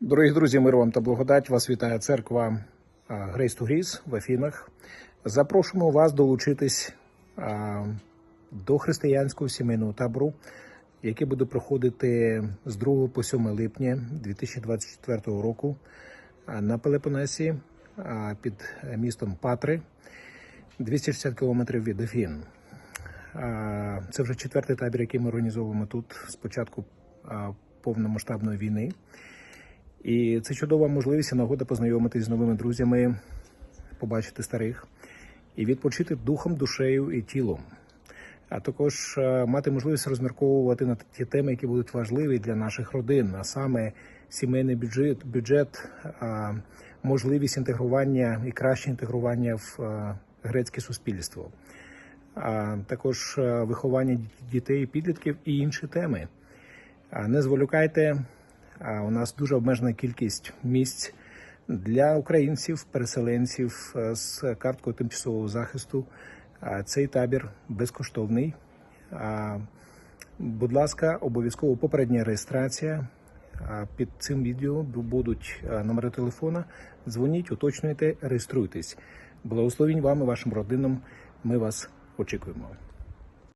Дорогі друзі, мир вам та благодать. Вас вітає церква Грейс to Гріс в Афінах. Запрошуємо вас долучитись до християнського сімейного табору, який буде проходити з 2 по 7 липня 2024 року на Пелепонесі під містом Патри, 260 кілометрів від Афін. Це вже четвертий табір, який ми організовуємо тут з початку повномасштабної війни. І це чудова можливість і нагода познайомитись з новими друзями, побачити старих і відпочити духом, душею і тілом. А також е, мати можливість розмірковувати на ті теми, які будуть важливі для наших родин, а саме сімейний бюджет, бюджет можливість інтегрування і краще інтегрування в е, грецьке суспільство, а також е, виховання дітей і підлітків і інші теми. Не зволікайте. А У нас дуже обмежена кількість місць для українців, переселенців е, з карткою тимчасового захисту. Цей табір безкоштовний. Будь ласка, обов'язково попередня реєстрація. Під цим відео будуть е, номери телефона. Дзвоніть, уточнюйте, реєструйтесь. Благословінь вам і вашим родинам. Ми вас очікуємо.